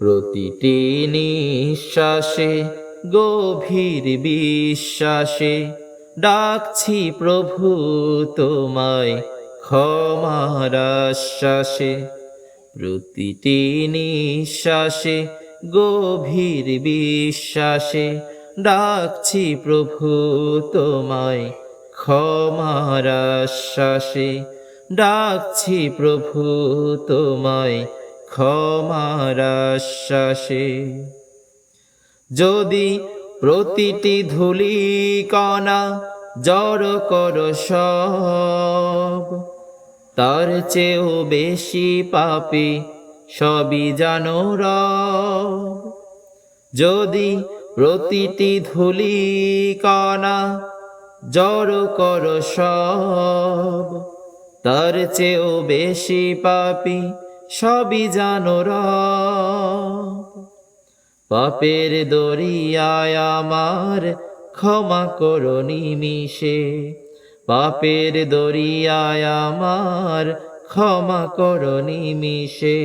প্রতিটি নিঃশ্বাসে, গভীর বিশ্বাসে ডাকছি, প্রভু, তোমায় ক্ষমার আশ্বাসে। প্রতিটি নিঃশ্বাসে, গভীর বিশ্বাসে ডাকছি, প্রভু, তোমায় ক্ষমার আশ্বাসে। ডাকছি, প্রভু, তোমায় ক্ষমার আশ্বাসে যদি প্রতিটি ধুলি কণা জড় কর সব, তার চেয়েও বেশি পাপি সবই জানো যদি প্রতিটি ধুলি কণা জড় কর সব, তার চেয়েও বেশি পাপি সবই জানো পাপের দরিয়ায় আমার ক্ষমা করো নিমিষে। পাপের দরিয়ায় আমার ক্ষমা করো নিমিষে।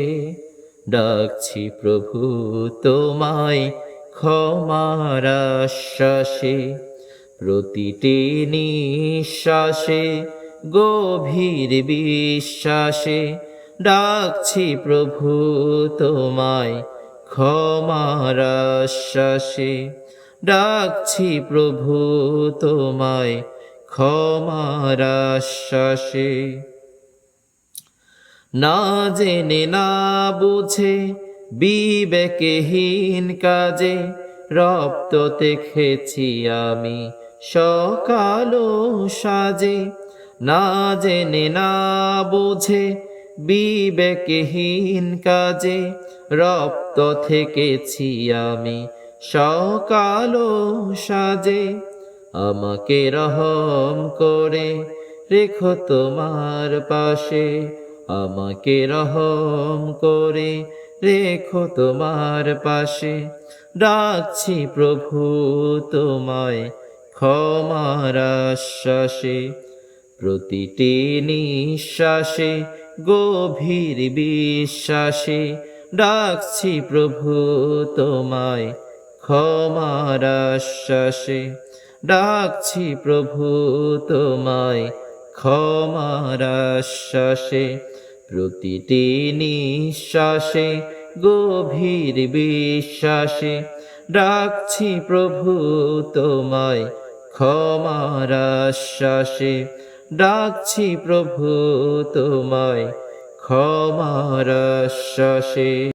ডাকছি প্রভু তোমায় ক্ষমার আশ্বাসে। প্রতিটি নিঃশ্বাসে গভীর বিশ্বাসে ডাকছি প্রভু তোমায় ক্ষমার আশ্বাসে ডাকছি প্রভু তোমায় ক্ষমার আশ্বাসে না জেনে, না বুঝে, বিবেকহীন কাজে রক্ত দেখেছি আমি সকালো সাজে। না জেনে, না বুঝে বিবেকহীন কাজে রক্ত থেকেছি আমি সকালো সাজে। আমাকে রহম করে রেখো তোমার পাশে। আমাকে রহম করে রেখো তোমার পাশে। ডাকছি প্রভু তোমায় ক্ষমার আশ্বাসে, প্রতিটি নিঃশ্বাসে গভীর বিশ্বাসে ডাকছি প্রভু তোমায়, ক্ষমার আশ্বাসে ডাকছি প্রভু তোমায়, ক্ষমার আশ্বাসে প্রতিটি নিঃশ্বাসে গভীর বিশ্বাসে ডাকছি প্রভু তোমায়, ক্ষমার আশ্বাসে ডাকছি প্রভু তোমায় ক্ষমার আশ্বাসে